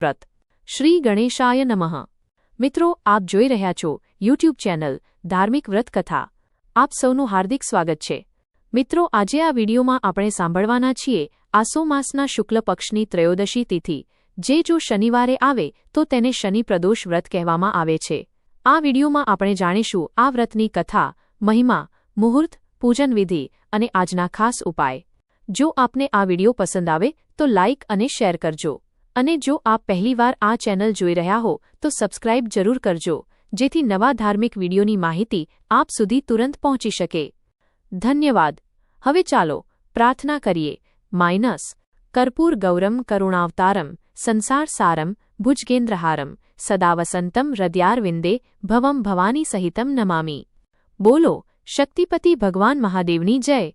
વ્રત. શ્રી ગણેશાય નમઃ. મિત્રો, આપ જોઈ રહ્યા છો યુટ્યુબ ચેનલ ધાર્મિક વ્રત કથા આપ સૌનું હાર્દિક સ્વાગત છે. મિત્રો, આજે આ વિડીયોમાં આપણે સાંભળવાના છીએ આસો માસના શુક્લ પક્ષની ત્રયોદશી તિથિ, જે જો શનિવારે આવે, તો તેને શનિ પ્રદોષ વ્રત કહેવામાં આવે છે. આ વિડીયોમાં આપણે જાણીશું આ વ્રતની કથા, મહિમા, મુહૂર્ત, પૂજન વિધિ અને આજના ખાસ ઉપાય. જો આપને આ વીડિયો પસંદ આવે, તો લાઇક અને શેર કરજો. અને જો આપ પહેલીવાર આ ચેનલ જોઈ રહ્યા હો, તો સબસ્ક્રાઇબ જરૂર કરજો, જેથી નવા ધાર્મિક વિડીયોની માહિતી આપ સુધી તુરંત પહોંચી શકે. ધન્યવાદ. હવે ચાલો, પ્રાર્થના કરીએ. માઇનસ. કર્પૂર ગૌરમ કરુણાવતારમ, સંસાર સારમ, ભુજગેન્દ્રહારમ, સદાવસંતમ હૃદયારવિંદે ભવમ ભવાની સહિતમ નમામી. બોલો, શક્તિપતિ ભગવાન મહાદેવની જય.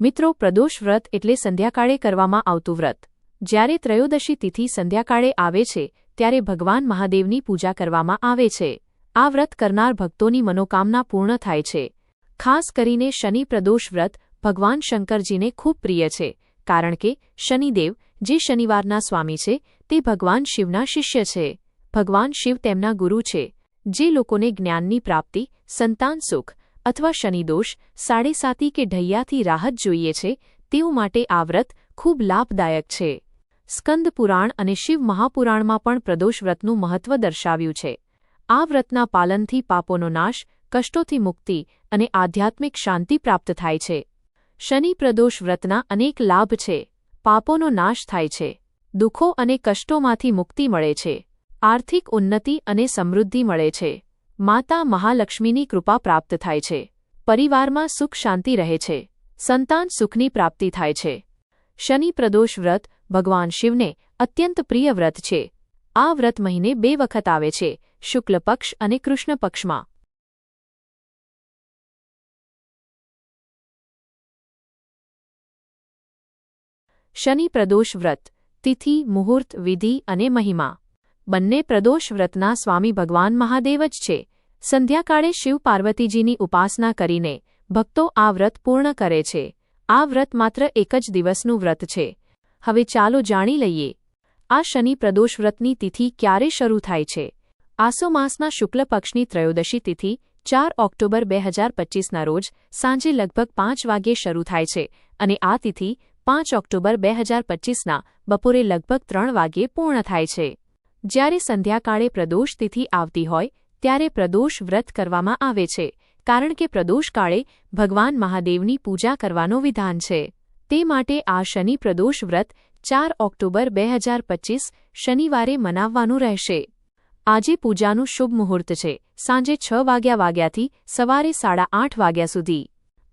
મિત્રો, પ્રદોષ વ્રત એટલે સંધ્યાકાળે કરવામાં આવતું વ્રત. જ્યારે ત્રયોદશી તિથિ સંધ્યાકાળે આવે છે, ત્યારે ભગવાન મહાદેવની પૂજા કરવામાં આવે છે. આ વ્રત કરનાર ભક્તોની મનોકામના પૂર્ણ થાય છે. ખાસ કરીને શનિ પ્રદોષ વ્રત ભગવાન શંકરજીને ખૂબ પ્રિય છે, કારણ કે શનિદેવ, જે શનિવારના સ્વામી છે, તે ભગવાન શિવના શિષ્ય છે. ભગવાન શિવ તેમના ગુરુ છે. જે લોકોને જ્ઞાનની પ્રાપ્તિ, સંતાન સુખ અથવા શનિદોષ સાડેસાતી કે ઢૈયાથી રાહત જોઈએ છે, તેઓ માટે આ વ્રત ખૂબ લાભદાયક છે. સ્કંદ પુરાણ અને શિવ મહાપુરાણમાં પણ પ્રદોષ વ્રતનું મહત્વ દર્શાવ્યું છે. આ વ્રતના પાલનથી પાપોનો નાશ, કષ્ટોથી મુક્તિ અને આધ્યાત્મિક શાંતિ પ્રાપ્ત થાય છે. શનિ પ્રદોષ વ્રતના અનેક લાભ છે. પાપોનો નાશ થાય છે. દુઃખો અને કષ્ટોમાંથી મુક્તિ મળે છે. આર્થિક ઉન્નતિ અને સમૃદ્ધિ મળે છે. માતા મહાલક્ષ્મીની કૃપા પ્રાપ્ત થાય છે. પરિવારમાં સુખ શાંતિ રહે છે. સંતાન સુખની પ્રાપ્તિ થાય છે. શનિ પ્રદોષ વ્રત ભગવાન શિવને અત્યંત પ્રિય વ્રત છે. આ વ્રત મહિને બે વખત આવે છે, શુક્લ પક્ષ અને કૃષ્ણ પક્ષમાં. શનિ પ્રદોષ વ્રત, તિથિ, મુહૂર્ત, વિધિ અને મહિમા. બંને પ્રદોષ વ્રતના સ્વામી ભગવાન મહાદેવ જ છે. સંધ્યાકાળે શિવ પાર્વતીજીની ઉપાસના કરીને ભક્તો આ વ્રત પૂર્ણ કરે છે. આ વ્રત માત્ર એક જ દિવસનું વ્રત છે. હવે ચાલો જાણી લઈએ. આ શનિ પ્રદોષ વ્રતની તિથિ ક્યારે શરૂ થાય છે? આસો માસના શુક્લ પક્ષની ત્રયોદશી તિથિ, ચાર ઓક્ટોબર બે હજાર પચીસના રોજ, સાંજે લગભગ પાંચ વાગ્યે શરૂ થાય છે અને આ તિથિ, પાંચ ઓક્ટોબર બે હજાર પચીસના બપોરે લગભગ ત્રણ વાગ્યે પૂર્ણ થાય છે. જ્યારે સંધ્યાકાળે પ્રદોષ તિથિ આવતી હોય, ત્યારે પ્રદોષ વ્રત કરવામાં આવે છે. કારણ કે પ્રદોષકાળે ભગવાન મહાદેવની પૂજા કરવાનો વિધાન છે. તે માટે આ શનિ પ્રદોષ વ્રત ચાર ઓક્ટોબર બે હજાર પચીસ શનિવારે મનાવવાનું રહેશે. આજે પૂજાનું શુભ મુહૂર્ત છે. સાંજે છ વાગ્યા વાગ્યાથી સવારે સાડા આઠ વાગ્યા સુધી.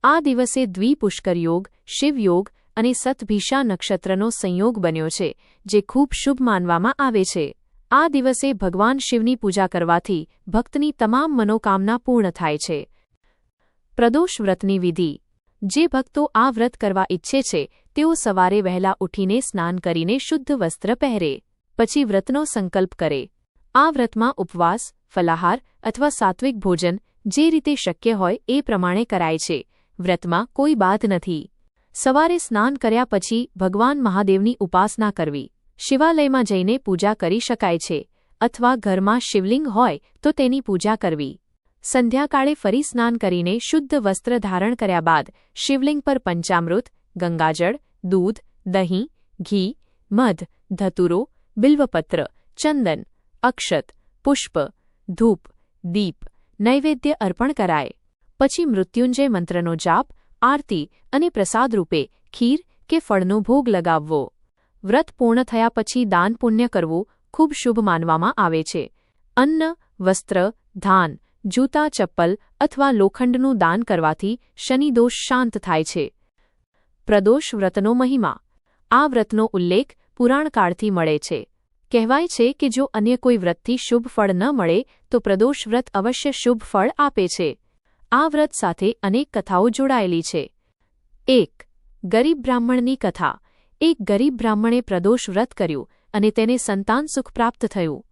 આ દિવસે દ્વિપુષ્કર યોગ શિવયોગ અને સતભીષા નક્ષત્રનો સંયોગ બન્યો છે, જે ખૂબ શુભ માનવામાં આવે છે. આ દિવસે ભગવાન શિવની પૂજા કરવાથી ભક્તની તમામ મનોકામના પૂર્ણ થાય છે. પ્રદોષ વ્રતની વિધિ. જે ભક્તો આ વ્રત કરવા ઈચ્છે છે, તેઓ સવારે વહેલા ઉઠીને સ્નાન કરીને શુદ્ધ વસ્ત્ર પહેરે, પછી વ્રતનો સંકલ્પ કરે. આ વ્રતમાં ઉપવાસ, ફલાહાર અથવા સાત્વિક ભોજન જે રીતે શક્ય હોય એ પ્રમાણે કરાય છે. વ્રતમાં કોઈ બાધ નથી. સવારે સ્નાન કર્યા પછી ભગવાન મહાદેવની ઉપાસના કરવી. શિવાલયમાં જઈને પૂજા કરી શકાય છે. અથવા ઘરમાં શિવલિંગ હોય તો તેની પૂજા કરવી. સંધ્યાકાળે ફરી સ્નાન કરીને શુદ્ધ વસ્ત્ર ધારણ કર્યા બાદ શિવલિંગ પર પંચામૃત, ગંગાજળ, દૂધ, દહીં, ઘી, મધ, ધતુરો, બિલ્વપત્ર, ચંદન, અક્ષત, પુષ્પ, ધૂપ, દીપ, નૈવેદ્ય અર્પણ કરાય. પછી મૃત્યુંજય મંત્રનો જાપ, આરતી અને પ્રસાદ રૂપે ખીર કે ફળનો ભોગ લગાવવો. વ્રત પૂર્ણ થયા પછી દાન પુણ્ય કરવું ખૂબ શુભ માનવામાં આવે છે. અન્ન, વસ્ત્ર, ધાન જૂતા, ચપ્પલ અથવા લોખંડનું દાન કરવાથી શનિદોષ શાંત થાય છે. પ્રદોષ વ્રતનો મહિમા. આ વ્રતનો ઉલ્લેખ પુરાણકાળથી મળે છે. કહેવાય છે કે જો અન્ય કોઈ વ્રતથી શુભ ફળ ન મળે, તો પ્રદોષ વ્રત અવશ્ય શુભ ફળ આપે છે. આ વ્રત સાથે અનેક કથાઓ જોડાયેલી છે. એક, ગરીબ બ્રાહ્મણની કથા. એક ગરીબ બ્રાહ્મણે પ્રદોષ વ્રત કર્યું અને તેને સંતાન સુખ પ્રાપ્ત થયું.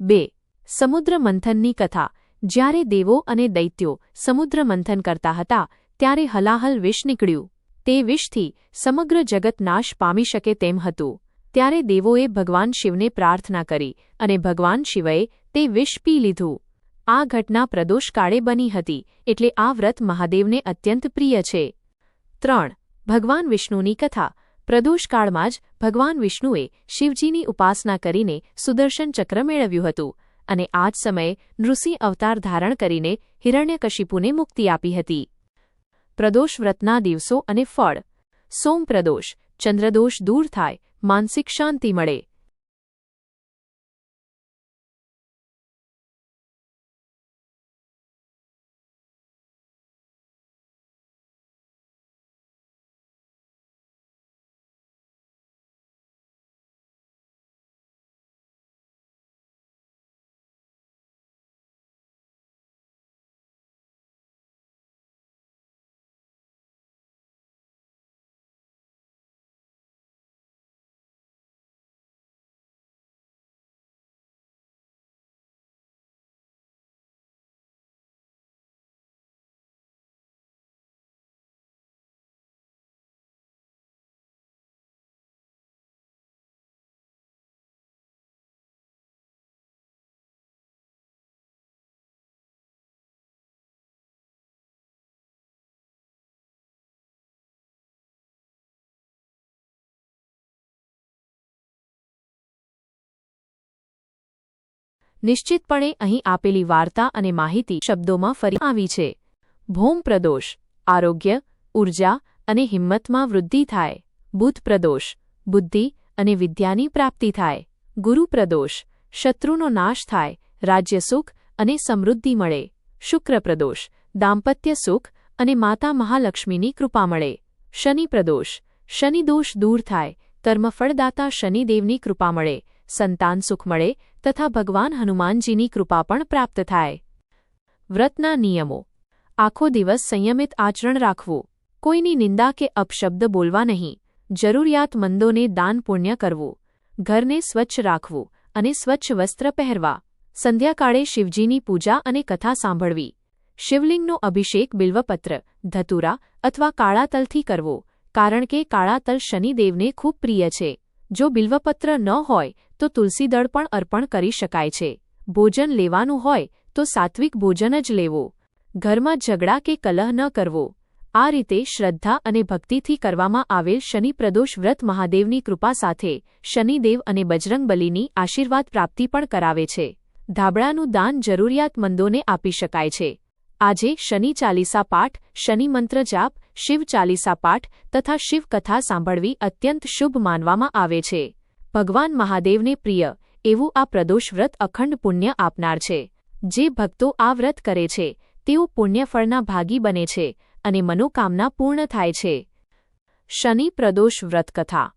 બે, સમુદ્ર મંથનની કથા. જ્યારે દેવો અને દૈત્યો સમુદ્ર મંથન કરતા હતા, ત્યારે હલાહલ વિષ નીકળ્યું. તે વિષથી સમગ્ર જગત નાશ પામી શકે તેમ હતું. ત્યારે દેવોએ ભગવાન શિવને પ્રાર્થના કરી અને ભગવાન શિવએ તે વિષ પી લીધું. આ ઘટના પ્રદોષકાળે બની હતી, એટલે આ વ્રત મહાદેવને અત્યંત પ્રિય છે. ત્રણ, ભગવાન વિષ્ણુની કથા. પ્રદોષકાળમાં જ ભગવાન વિષ્ણુએ શિવજીની ઉપાસના કરીને સુદર્શન ચક્ર મેળવ્યું હતું. અને આ જ સમયે નૃસિંહ અવતાર ધારણ કરીને હિરણ્યકશિપુને મુક્તિ આપી હતી. પ્રદોષ વ્રતના દિવસો અને ફળ. સોમ પ્રદોષ, ચંદ્રદોષ દૂર થાય, માનસિક શાંતિ મળે. નિશ્ચિતપણે અહીં આપેલી વાર્તા અને માહિતી શબ્દોમાં ફરી આવી છે. ભૌમ પ્રદોષ, આરોગ્ય, ઊર્જા અને હિંમતમાં વૃદ્ધિ થાય. બુધ પ્રદોષ, બુદ્ધિ અને વિદ્યાની પ્રાપ્તિ થાય. ગુરુ પ્રદોષ, શત્રુનો નાશ થાય, રાજ્ય સુખ અને સમૃદ્ધિ મળે. શુક્ર પ્રદોષ, દાંપત્ય સુખ અને માતા મહાલક્ષ્મીની કૃપા મળે. શનિ પ્રદોષ શનિદોષ દૂર થાય, કર્મફળદાતા શનિદેવની કૃપા મળે. સંતાન સુખ મળે તથા ભગવાન હનુમાનજીની કૃપા પણ પ્રાપ્ત થાય. વ્રતના નિયમો. આખો દિવસ સંયમિત આચરણ રાખવું. કોઈની નિંદા કે અપશબ્દ બોલવા નહીં. જરૂરિયાતમંદોને દાન પુણ્ય કરવું. ઘરને સ્વચ્છ રાખવું અને સ્વચ્છ વસ્ત્ર પહેરવા. સંધ્યાકાળે શિવજીની પૂજા અને કથા સાંભળવી. શિવલિંગનો અભિષેક બિલ્વપત્ર, ધતુરા અથવા કાળા તલથી કરવો. કારણ કે કાળા તલ શનિદેવને ખૂબ પ્રિય છે. જો બિલ્વપત્ર ન હોય, તો તુલસીદળ પણ અર્પણ કરી શકાય છે. ભોજન લેવાનું હોય, તો સાત્વિક ભોજન જ લેવો. ઘરમાં ઝઘડા કે કલહ ન કરવો. આ રીતે શ્રદ્ધા અને ભક્તિથી કરવામાં આવેલ શનિ પ્રદોષ વ્રત મહાદેવની કૃપા સાથે શનિદેવ અને બજરંગબલીની આશીર્વાદ પ્રાપ્તિ પણ કરાવે છે. ધાબળાનું દાન જરૂરિયાતમંદોને આપી શકાય છે. આજે શનિ ચાલીસા પાઠ, શનિ મંત્ર જાપ, શિવ ચાલીસા પાઠ તથા શિવ કથા સાંભળવી અત્યંત શુભ માનવામાં આવે છે. ભગવાન મહાદેવને પ્રિય, એવું આ પ્રદોષ વ્રત અખંડ પુણ્ય આપનાર છે. જે ભક્તો આ વ્રત કરે છે, તેઓ પુણ્યફળના ભાગી બને છે અને મનોકામના પૂર્ણ થાય છે. શનિ પ્રદોષ વ્રતકથા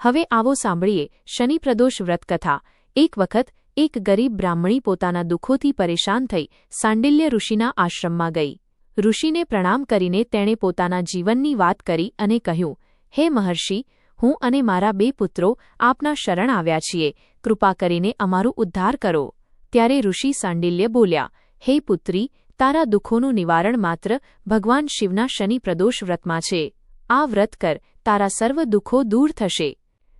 હવે આવો સાંભળીએ શનિ પ્રદોષ વ્રતકથા એક વખત એક ગરીબ બ્રાહ્મણી પોતાના દુઃખોથી પરેશાન થઈ સાંડિલ્ય ઋષિના આશ્રમમાં ગઈ. ઋષિને પ્રણામ કરીને તેણે પોતાના જીવનની વાત કરી અને કહ્યું, હે મહર્ષિ, હું અને મારા બે પુત્રો આપના શરણ આવ્યા છીએ. કૃપા કરીને અમારું ઉદ્ધાર કરો. ત્યારે ઋષિ સાંડિલ્ય બોલ્યા, હે પુત્રી, તારા દુઃખોનું નિવારણ માત્ર ભગવાન શિવના શનિ પ્રદોષ વ્રતમાં છે. આ વ્રત કર, તારા સર્વ દુઃખો દૂર થશે.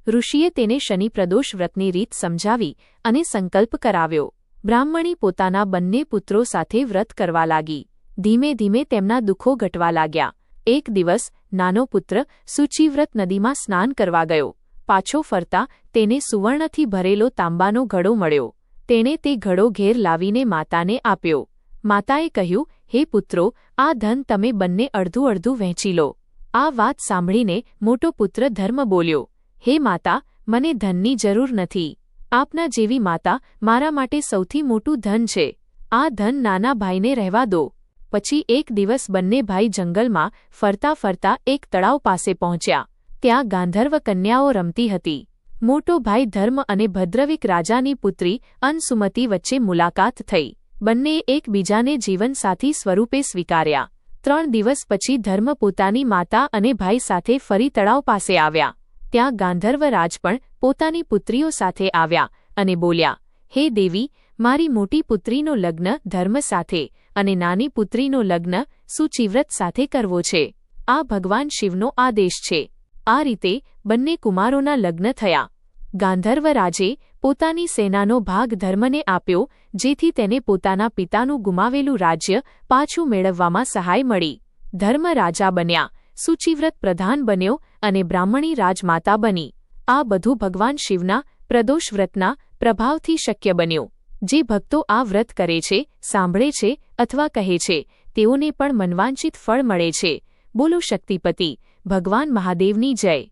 ઋષિએ તેને શનિ પ્રદોષ વ્રતની રીત સમજાવી અને સંકલ્પ કરાવ્યો. બ્રાહ્મણી પોતાના બંને પુત્રો સાથે વ્રત કરવા લાગી. ધીમે ધીમે તેમના દુઃખો ઘટવા લાગ્યા. એક દિવસ, નાનો પુત્ર સૂચિવ્રત નદીમાં સ્નાન કરવા ગયો. પાછો ફરતા તેને સુવર્ણથી ભરેલો તાંબાનો ઘડો મળ્યો. તેણે તે ઘડો ઘેર લાવીને માતાને આપ્યો. માતાએ કહ્યું, હે પુત્રો, આ ધન તમે બંને અડધું અડધું વહેંચી લો. આ વાત સાંભળીને મોટો પુત્ર ધર્મ બોલ્યો હે માતા, મને ધનની જરૂર નથી. આપના જેવી માતા મારા માટે સૌથી મોટું ધન છે. આ ધન નાના ભાઈને રહેવા દો. પછી એક દિવસ બંને ભાઈ જંગલમાં ફરતા ફરતા એક તળાવ પાસે પહોંચ્યા. ત્યાં ગાંધર્વ કન્યાઓ રમતી હતી. મોટો ભાઈ ધર્મ અને ભદ્રવિક રાજાની પુત્રી અનસુમતી વચ્ચે મુલાકાત થઈ. બંને એકબીજાને જીવનસાથી સ્વરૂપે સ્વીકાર્યા. ત્રણ દિવસ પછી ધર્મ પોતાની માતા અને ભાઈ સાથે ફરી તળાવ પાસે આવ્યા. ત્યાં ગાંધર્વરાજ પણ પોતાની પુત્રીઓ સાથે આવ્યા અને બોલ્યા, હે દેવી, મારી મોટી પુત્રીનો લગ્ન ધર્મ સાથે અને નાની પુત્રીનો લગ્ન સુચિવ્રત સાથે કરવો છે. આ ભગવાન શિવનો આદેશ છે. આ રીતે બંને કુમારોના લગ્ન થયા. ગાંધર્વ રાજે પોતાની સેનાનો ભાગ ધર્મને આપ્યો, જેથી તેને પોતાના પિતાનું ગુમાવેલું રાજ્ય પાછું મેળવવામાં સહાય મળી. ધર્મ રાજા બન્યા, સુચિવ્રત પ્રધાન બન્યો અને બ્રાહ્મણી રાજમાતા બની. આ બધું ભગવાન શિવના પ્રદોષ વ્રતના પ્રભાવથી શક્ય બન્યું. જે ભક્તો આ વ્રત કરે છે, સાંભળે છે અથવા કહે છે, તેઓને પણ મનવાંચિત ફળ મળે છે. બોલો શક્તિપતિ, ભગવાન મહાદેવની જય.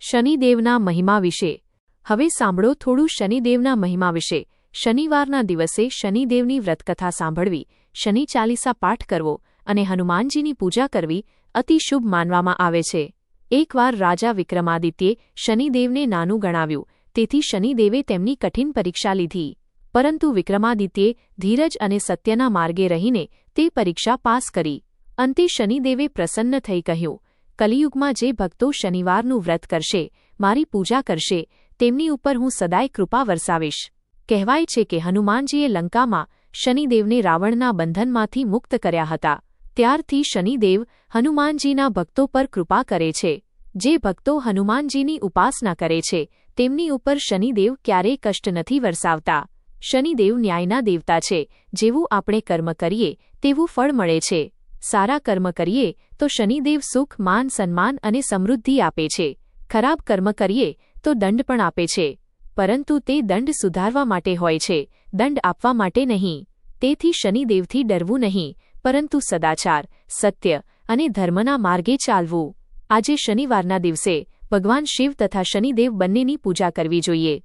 શનિદેવના મહિમા વિશે. હવે સાંભળો થોડું શનિદેવના મહિમા વિશે. શનિવારના દિવસે શનિદેવની વ્રતકથા સાંભળવી, શનિ ચાલીસા પાઠ કરવો અને હનુમાનજીની પૂજા કરવી અતિ શુભ માનવામાં આવે છે. એકવાર રાજા વિક્રમાદિત્યે શનિદેવને નાનું ગણાવ્યું, તેથી શનિદેવે તેમની કઠિન પરીક્ષા લીધી. પરંતુ વિક્રમાદિત્યે ધીરજ અને સત્યના માર્ગે રહીને તે પરીક્ષા પાસ કરી. અંતે શનિદેવે પ્રસન્ન થઈ કહ્યું, કલિયુગમાં જે ભક્તો શનિવારનું વ્રત કરશે, મારી પૂજા કરશે, તેમની ઉપર હું સદાય કૃપા વરસાવીશ. કહેવાય છે કે હનુમાનજીએ લંકામાં શનિદેવને રાવણના બંધનમાંથી મુક્ત કર્યા હતા. ત્યારથી શનિદેવ હનુમાનજીના ભક્તો પર કૃપા કરે છે. જે ભક્તો હનુમાનજીની ઉપાસના કરે છે, તેમની ઉપર શનિદેવ ક્યારેય કષ્ટ નથી વરસાવતા. શનિદેવ ન્યાયના દેવતા છે, જેવું આપણે કર્મ કરીએ, તેવું ફળ મળે છે. સારા કર્મ કરીએ, તો શનિદેવ સુખ, માન, સન્માન અને સમૃદ્ધિ આપે છે. ખરાબ કર્મ કરીએ, તો દંડ પણ આપે છે. પરંતુ તે દંડ સુધારવા માટે હોય છે, દંડ આપવા માટે નહીં. તેથી શનિદેવથી ડરવું નહીં. પરંતુ સદાચાર, સત્ય અને ધર્મના માર્ગે ચાલવું. આજે શનિવારના દિવસે ભગવાન શિવ તથા શનિદેવ બંનેની પૂજા કરવી જોઈએ.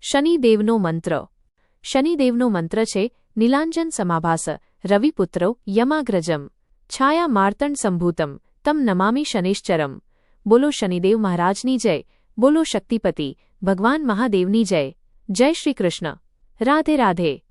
શનિદેવનો મંત્ર. શનિદેવનો મંત્ર છે, નીલાંજન સમાભાસ, રવિપુત્રો યમાગ્રજમ, છાયા માર્તણ સંભૂતમ, તમ નમામી શનિશ્ચરમ. બોલો શનિદેવ મહારાજની જય, બોલો શક્તિપતિ, ભગવાન મહાદેવની જય. જય શ્રી કૃષ્ણ. રાધે રાધે.